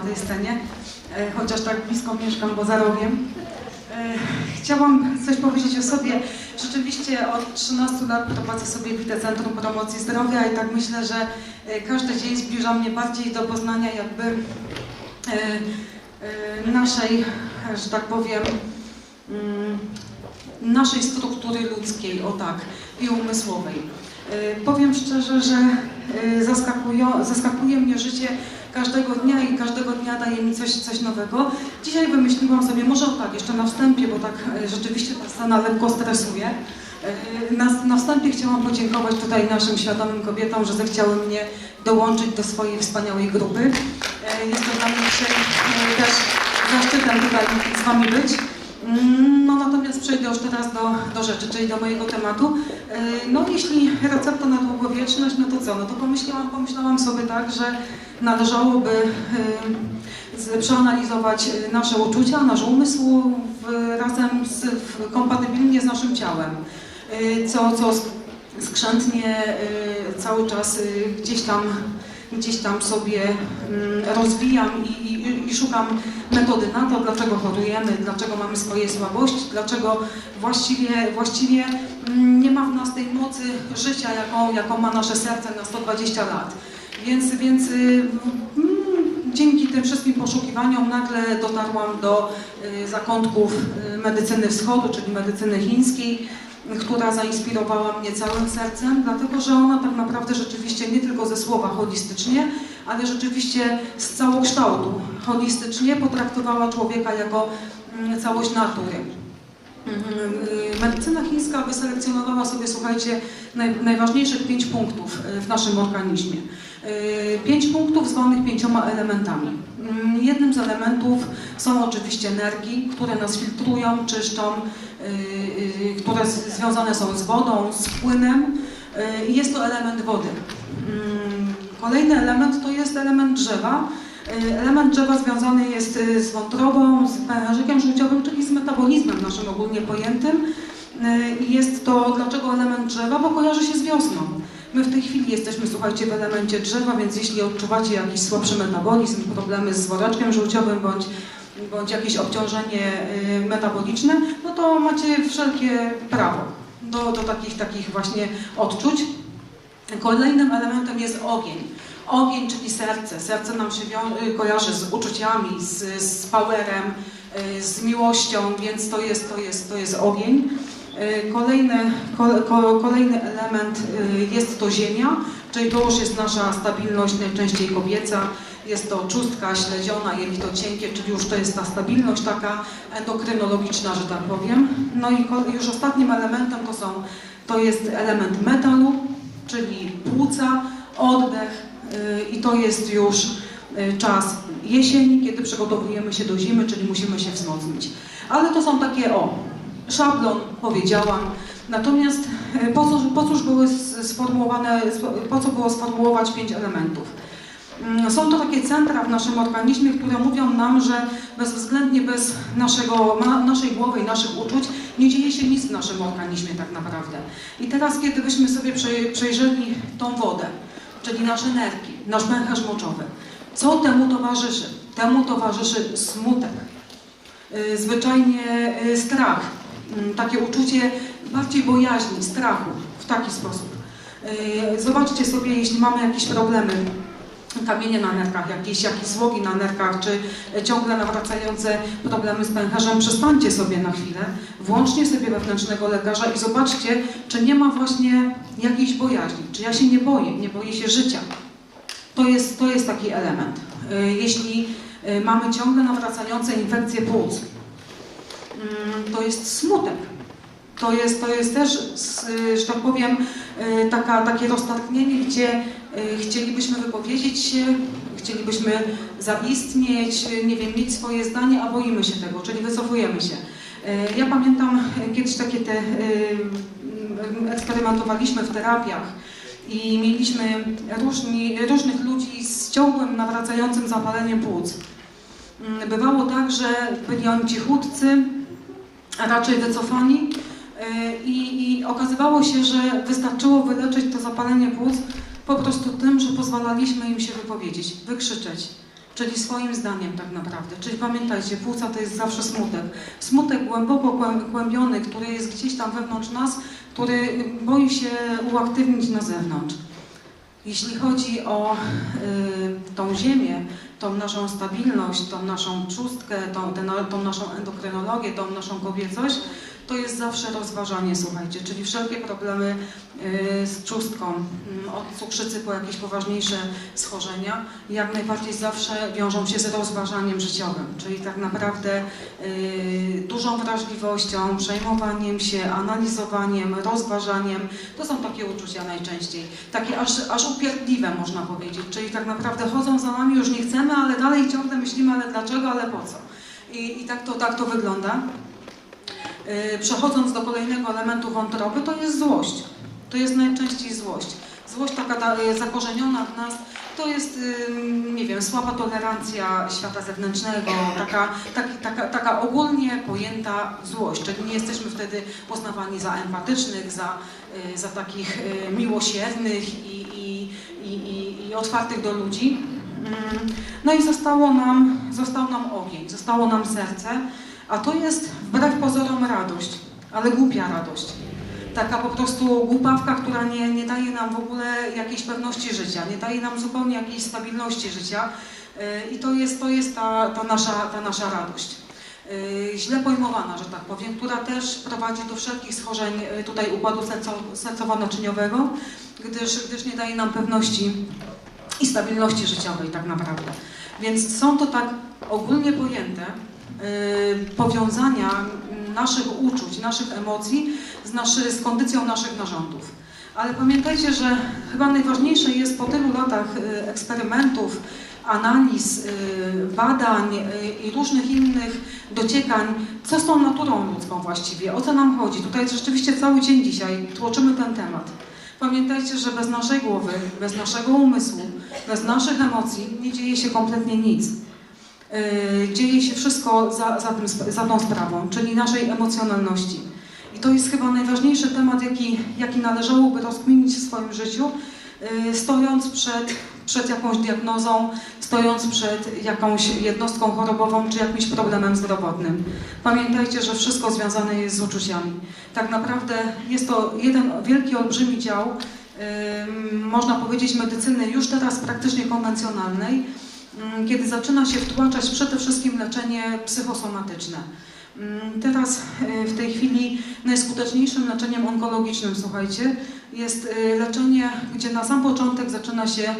tej scenie, e, chociaż tak blisko mieszkam, bo za rogiem. E, Chciałam coś powiedzieć o sobie. Rzeczywiście od 13 lat prowadzę sobie Wite Centrum Promocji Zdrowia i tak myślę, że e, każdy dzień zbliża mnie bardziej do poznania jakby naszej, że tak powiem, mm, naszej struktury ludzkiej, o tak, i umysłowej. Powiem szczerze, że zaskakuje mnie życie każdego dnia i każdego dnia daje mi coś, coś nowego. Dzisiaj wymyśliłam sobie, może tak, jeszcze na wstępie, bo tak e, rzeczywiście ta scena lekko stresuje. E, Na, na wstępie chciałam podziękować tutaj naszym świadomym kobietom, że zechciały mnie dołączyć do swojej wspaniałej grupy. Jest to dla mnie dzisiaj też zaszczytem tutaj z Wami być. Mm, No natomiast przejdę już teraz do, do rzeczy, czyli do mojego tematu. E, No jeśli recepta na długowieczność, no to co? No to pomyślałam, pomyślałam sobie tak, że należałoby e, przeanalizować e, nasze uczucia, nasz umysł w, razem z, w, kompatybilnie z naszym ciałem. Co, co sk- skrzętnie cały czas gdzieś tam gdzieś tam sobie mm, rozwijam i, i, i szukam metody na to, dlaczego chorujemy, dlaczego mamy swoje słabości, dlaczego właściwie, właściwie mm, nie ma w nas tej mocy życia, jaką, jaką ma nasze serce na 120 lat. Więc, więc y, mm, dzięki tym wszystkim poszukiwaniom nagle dotarłam do y, zakątków y, medycyny wschodu, czyli medycyny chińskiej, która zainspirowała mnie całym sercem, dlatego że ona tak naprawdę rzeczywiście nie tylko ze słowa holistycznie, ale rzeczywiście z całokształtu holistycznie potraktowała człowieka jako mm, całość natury. Mhm, y, Medycyna chińska wyselekcjonowała sobie, słuchajcie, naj, najważniejszych pięć punktów y, w naszym organizmie. Y, Pięć punktów zwanych pięcioma elementami. Mm, Jednym z elementów są oczywiście nerki, które nas filtrują, czyszczą, y, y, które z- związane są z wodą, z płynem y, i jest to element wody. Mm, Kolejny element to jest element drzewa. Y, Element drzewa związany jest y, z wątrobą, z pęcherzykiem żółciowym, czyli z metabolizmem naszym ogólnie pojętym. Y, jest to dlaczego element drzewa? Bo kojarzy się z wiosną. My w tej chwili jesteśmy, słuchajcie, w elemencie drzewa, więc jeśli odczuwacie jakiś słabszy metabolizm, problemy z woreczkiem żółciowym bądź, bądź jakieś obciążenie y, metaboliczne, no to macie wszelkie prawo do, do takich, takich właśnie odczuć. Kolejnym elementem jest ogień. Ogień, czyli serce. Serce nam się y, kojarzy z uczuciami, z, z powerem, y, z miłością, więc to jest, to jest, to jest ogień. Y, Kolejny, ko, ko, kolejny element y, jest to ziemia, czyli to już jest nasza stabilność najczęściej kobieca. Jest to czustka, śledziona, jelito cienkie, czyli już to jest ta stabilność taka endokrynologiczna, że tak powiem. No i już ostatnim elementem to są, to jest element metalu, czyli płuca, oddech y, i to jest już czas jesieni, kiedy przygotowujemy się do zimy, czyli musimy się wzmocnić. Ale to są takie, o, szablon powiedziałam, natomiast y, po, co, po cóż były sformułowane, po co było sformułować pięć elementów? Mm, Są to takie centra w naszym organizmie, które mówią nam, że bezwzględnie bez naszego, naszej głowy i naszych uczuć nie dzieje się nic w naszym organizmie tak naprawdę. I teraz, kiedy byśmy sobie przej- przejrzeli tą wodę, czyli nasze nerki, nasz pęcherz moczowy, co temu towarzyszy? Temu towarzyszy smutek, y, zwyczajnie y, strach, takie uczucie bardziej bojaźni, strachu w taki sposób. Y, Zobaczcie sobie, jeśli mamy jakieś problemy, kamienie na nerkach, jakieś, jakieś złogi na nerkach, czy ciągle nawracające problemy z pęcherzem, przestańcie sobie na chwilę, włączcie sobie wewnętrznego lekarza i zobaczcie, czy nie ma właśnie jakiejś bojaźni, czy ja się nie boję, nie boję się życia. To jest, to jest taki element. Y, Jeśli y, mamy ciągle nawracające infekcje płuc, mm, to jest smutek. To jest, to jest też, że tak powiem, y, taka, takie roztargnienie, gdzie y, chcielibyśmy wypowiedzieć się, chcielibyśmy zaistnieć, nie wiem, mieć swoje zdanie, a boimy się tego, czyli wycofujemy się. Y, Ja pamiętam kiedyś takie te, eksperymentowaliśmy w terapiach i mieliśmy różni, różnych ludzi z ciągłym, nawracającym zapaleniem płuc. Mm, Bywało tak, że byli oni cichutcy, raczej wycofani y, i, i okazywało się, że wystarczyło wyleczyć to zapalenie płuc po prostu tym, że pozwalaliśmy im się wypowiedzieć, wykrzyczeć. czyli swoim zdaniem tak naprawdę. Czyli pamiętajcie, płuca to jest zawsze smutek. Smutek głęboko kłębiony, który jest gdzieś tam wewnątrz nas, który boi się uaktywnić na zewnątrz. Jeśli chodzi o y, tą ziemię, tą naszą stabilność, tą naszą trzustkę, tą, tą naszą endokrynologię, tą naszą kobiecość, to jest zawsze rozważanie, słuchajcie, czyli wszelkie problemy y, z trzustką, mm, od cukrzycy po jakieś poważniejsze schorzenia, jak najbardziej zawsze wiążą się z rozważaniem życiowym, czyli tak naprawdę y, dużą wrażliwością, przejmowaniem się, analizowaniem, rozważaniem. To są takie uczucia najczęściej, takie aż, aż upierdliwe można powiedzieć, czyli tak naprawdę chodzą za nami, już nie chcemy, ale dalej ciągle myślimy, ale dlaczego, ale po co. I, i tak, to, tak to wygląda. Yy, Przechodząc do kolejnego elementu wątroby, to jest złość. To jest najczęściej złość. Złość taka ta, y, zakorzeniona w nas, to jest, ym, nie wiem, słaba tolerancja świata zewnętrznego, taka, taki, taka, taka ogólnie pojęta złość, czyli nie jesteśmy wtedy uznawani za empatycznych, za, y, za takich y, miłosiernych i, i, i, i, i otwartych do ludzi. Mm, No i zostało nam, został nam ogień, zostało nam serce, a to jest wbrew pozorom radość, ale głupia radość. Taka po prostu głupawka, która nie, nie daje nam w ogóle jakiejś pewności życia, nie daje nam zupełnie jakiejś stabilności życia. Yy, I to jest, to jest ta, ta, nasza, ta nasza radość. Yy, Źle pojmowana, że tak powiem, która też prowadzi do wszelkich schorzeń yy, tutaj układu serco- sercowo-naczyniowego, gdyż, gdyż nie daje nam pewności i stabilności życiowej tak naprawdę. Więc są to tak ogólnie pojęte powiązania mm, naszych uczuć, naszych emocji z, naszy, z kondycją naszych narządów. Ale pamiętajcie, że chyba najważniejsze jest po tylu latach yy, eksperymentów, analiz, yy, badań i różnych innych dociekań, co z tą naturą ludzką właściwie, o co nam chodzi. Tutaj rzeczywiście cały dzień dzisiaj tłoczymy ten temat. Pamiętajcie, że bez naszej głowy, bez naszego umysłu, bez naszych emocji nie dzieje się kompletnie nic. Yy, Dzieje się wszystko za, za, tym, za tą sprawą, czyli naszej emocjonalności. I to jest chyba najważniejszy temat, jaki, jaki należałoby rozkminić w swoim życiu, yy, stojąc przed, przed jakąś diagnozą, stojąc przed jakąś jednostką chorobową czy jakimś problemem zdrowotnym. Pamiętajcie, że wszystko związane jest z uczuciami. Tak naprawdę jest to jeden wielki, olbrzymi dział, ym, można powiedzieć, medycyny już teraz praktycznie konwencjonalnej, kiedy zaczyna się wtłaczać przede wszystkim leczenie psychosomatyczne. Ym, Teraz y, w tej chwili najskuteczniejszym leczeniem onkologicznym, słuchajcie, jest y, leczenie, gdzie na sam początek zaczyna się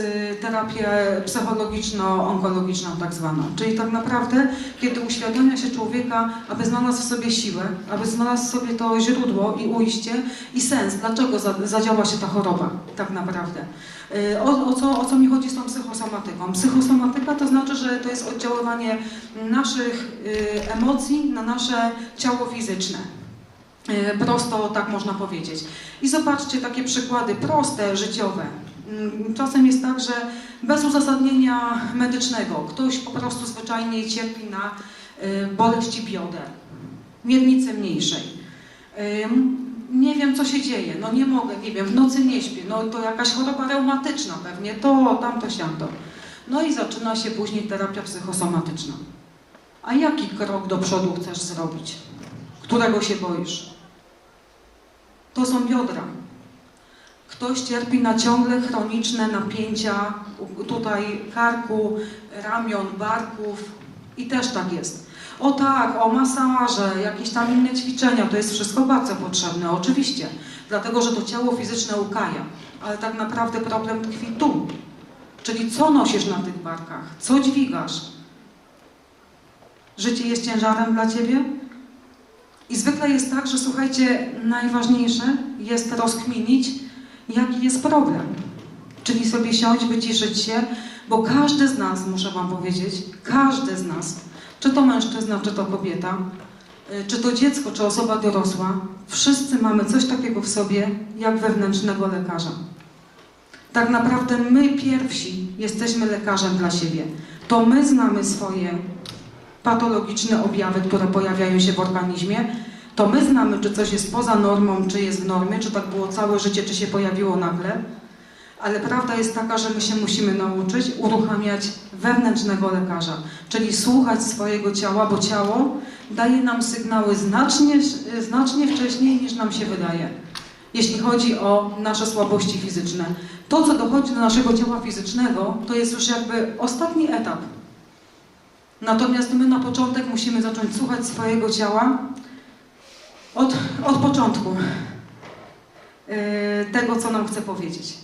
y, terapię psychologiczno-onkologiczną tak zwaną. Czyli tak naprawdę, kiedy uświadamia się człowieka, aby znalazł w sobie siłę, aby znalazł w sobie to źródło i ujście i sens, dlaczego za, zadziała się ta choroba tak naprawdę. Y, O, o, co, o co mi chodzi z tą psychosomatyką? Psychosomatyka to znaczy, że to jest oddziaływanie naszych emocji na nasze ciało fizyczne. Y, Prosto tak można powiedzieć. I zobaczcie takie przykłady proste, życiowe. Mm, Czasem jest tak, że bez uzasadnienia medycznego ktoś po prostu zwyczajnie cierpi na y, boleści bioder, miednicy mniejszej. Nie wiem, co się dzieje, no nie mogę, nie wiem, w nocy nie śpię, no to jakaś choroba reumatyczna pewnie, to, tamto, siamto. No i zaczyna się później terapia psychosomatyczna. A jaki krok do przodu chcesz zrobić? Którego się boisz? To są biodra. Ktoś cierpi na ciągle chroniczne napięcia tutaj karku, ramion, barków i też tak jest. O tak, o masaże, jakieś tam inne ćwiczenia, to jest wszystko bardzo potrzebne, oczywiście, dlatego że to ciało fizyczne ukaja, ale tak naprawdę problem tkwi tu. Czyli co nosisz na tych barkach, co dźwigasz? Życie jest ciężarem dla ciebie? I zwykle jest tak, że słuchajcie, najważniejsze jest rozkminić, jaki jest problem. Czyli sobie siąść, wyciszyć się, bo każdy z nas, muszę Wam powiedzieć, każdy z nas, czy to mężczyzna, czy to kobieta, y, czy to dziecko, czy osoba dorosła, wszyscy mamy coś takiego w sobie, jak wewnętrznego lekarza. Tak naprawdę my pierwsi jesteśmy lekarzem dla siebie. To my znamy swoje patologiczne objawy, które pojawiają się w organizmie, to my znamy, czy coś jest poza normą, czy jest w normie, czy tak było całe życie, czy się pojawiło nagle. Ale prawda jest taka, że my się musimy nauczyć uruchamiać wewnętrznego lekarza, czyli słuchać swojego ciała, bo ciało daje nam sygnały znacznie, znacznie wcześniej niż nam się wydaje, jeśli chodzi o nasze słabości fizyczne. To, co dochodzi do naszego ciała fizycznego, to jest już jakby ostatni etap. Natomiast my na początek musimy zacząć słuchać swojego ciała od, od początku yy, tego, co nam chce powiedzieć.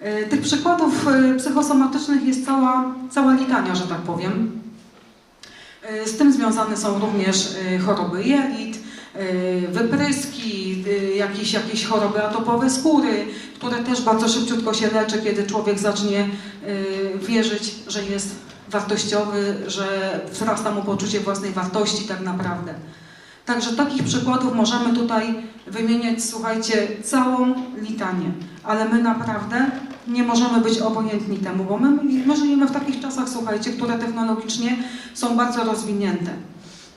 Yy, Tych przykładów yy, psychosomatycznych jest cała, cała litania, że tak powiem. Z tym związane są również choroby jelit, wypryski, jakieś, jakieś choroby atopowe skóry, które też bardzo szybciutko się leczy, kiedy człowiek zacznie wierzyć, że jest wartościowy, że wzrasta mu poczucie własnej wartości tak naprawdę. Także takich przykładów możemy tutaj wymieniać, słuchajcie, całą litanię. Ale my naprawdę nie możemy być obojętni temu, bo my, my żyjemy w takich czasach, słuchajcie, które technologicznie są bardzo rozwinięte.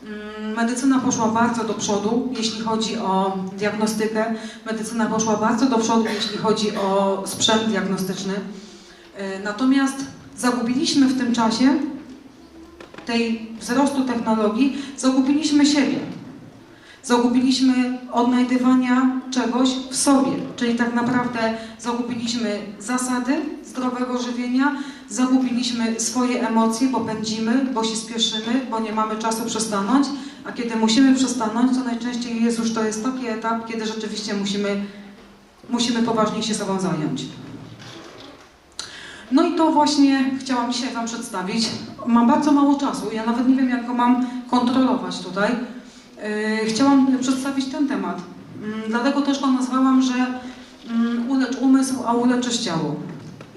Mm, Medycyna poszła bardzo do przodu, jeśli chodzi o diagnostykę. Medycyna poszła bardzo do przodu, jeśli chodzi o sprzęt diagnostyczny. E, Natomiast zagubiliśmy w tym czasie tej wzrostu technologii, zagubiliśmy siebie. Zagubiliśmy odnajdywania czegoś w sobie, czyli tak naprawdę zagubiliśmy zasady zdrowego żywienia, zagubiliśmy swoje emocje, bo pędzimy, bo się spieszymy, bo nie mamy czasu przystanąć, a kiedy musimy przystanąć, to najczęściej jest już to jest taki etap, kiedy rzeczywiście musimy, musimy poważnie się sobą zająć. No i to właśnie chciałam dzisiaj Wam przedstawić. Mam bardzo mało czasu, ja nawet nie wiem, jak go mam kontrolować tutaj. Yy, Chciałam przedstawić ten temat. Mm, Dlatego też go nazwałam, że mm, ulecz umysł, a uleczysz ciało.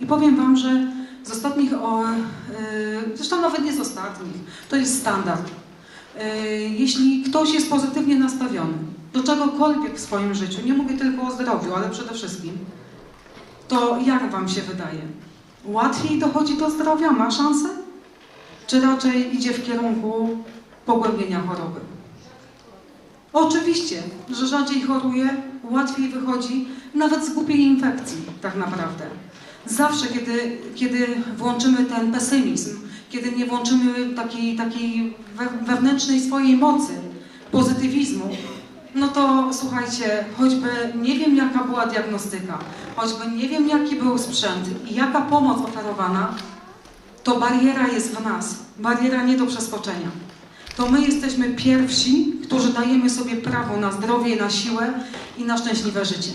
I powiem Wam, że z ostatnich, o, yy, zresztą nawet nie z ostatnich, to jest standard. Yy, Jeśli ktoś jest pozytywnie nastawiony do czegokolwiek w swoim życiu, nie mówię tylko o zdrowiu, ale przede wszystkim, to jak Wam się wydaje? Łatwiej dochodzi do zdrowia? Ma szansę? Czy raczej idzie w kierunku pogłębienia choroby? Oczywiście, że rzadziej choruje, łatwiej wychodzi, nawet z głupiej infekcji, tak naprawdę. Zawsze, kiedy, kiedy włączymy ten pesymizm, kiedy nie włączymy takiej, takiej we- wewnętrznej swojej mocy, pozytywizmu, no to słuchajcie, choćby nie wiem jaka była diagnostyka, choćby nie wiem jaki był sprzęt i jaka pomoc oferowana, to bariera jest w nas, bariera nie do przeskoczenia. To my jesteśmy pierwsi, którzy dajemy sobie prawo na zdrowie, na siłę i na szczęśliwe życie.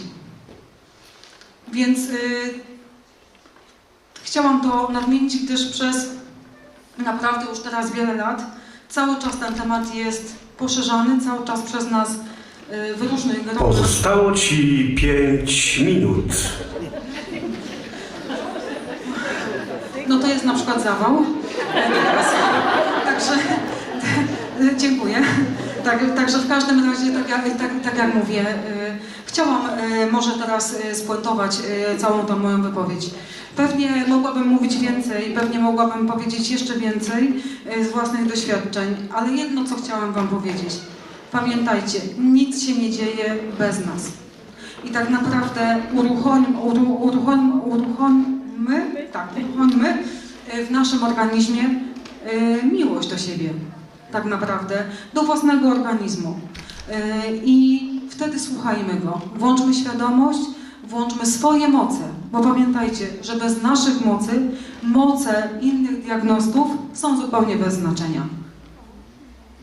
Więc y, chciałam to nadmienić, gdyż przez naprawdę już teraz wiele lat cały czas ten temat jest poszerzany, cały czas przez nas w różnych. Pozostało ci 5 minut. No to jest na przykład zawał. Także e, dziękuję. Tak, także w każdym razie, tak jak, tak, tak jak mówię, e, chciałam może teraz spuentować całą tą moją wypowiedź. Pewnie mogłabym mówić więcej, pewnie mogłabym powiedzieć jeszcze więcej z własnych doświadczeń, ale jedno, co chciałam Wam powiedzieć. Pamiętajcie, nic się nie dzieje bez nas. I tak naprawdę uruchoń, uru, uruchoń, uruchońmy, tak, uruchońmy y, w naszym organizmie y, miłość do siebie, tak naprawdę, do własnego organizmu. Y, I wtedy słuchajmy go, włączmy świadomość, włączmy swoje moce, bo pamiętajcie, że bez naszych mocy, moce innych diagnostów są zupełnie bez znaczenia.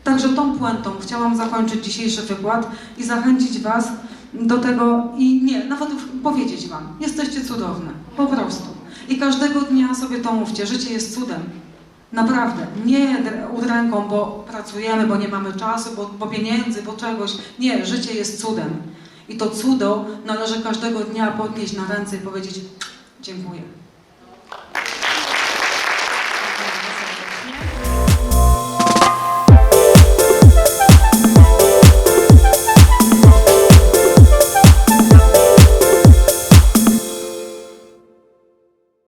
Także tą puentą chciałam zakończyć dzisiejszy wykład i zachęcić Was do tego i nie, nawet powiedzieć Wam, jesteście cudowne, po prostu. I każdego dnia sobie to mówcie, życie jest cudem. Naprawdę, nie dr- udręką, bo pracujemy, bo nie mamy czasu, bo, bo pieniędzy, bo czegoś. Nie, życie jest cudem. I to cudo należy każdego dnia podnieść na ręce i powiedzieć dziękuję.